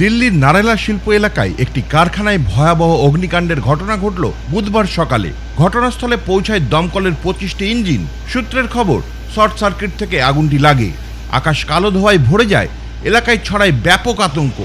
দিল্লির নারেলা শিল্প এলাকায় একটি কারখানায় ভয়াবহ অগ্নিকাণ্ডের ঘটনা ঘটল বুধবার সকালে। ঘটনাস্থলে পৌঁছায় দমকলের পঁচিশটি ইঞ্জিন। সূত্রের খবর, শর্ট সার্কিট থেকে আগুনটি লাগে। আকাশ কালো ধোয়ায় ভরে যায়। এলাকায় ছড়ায় ব্যাপক আতঙ্ক।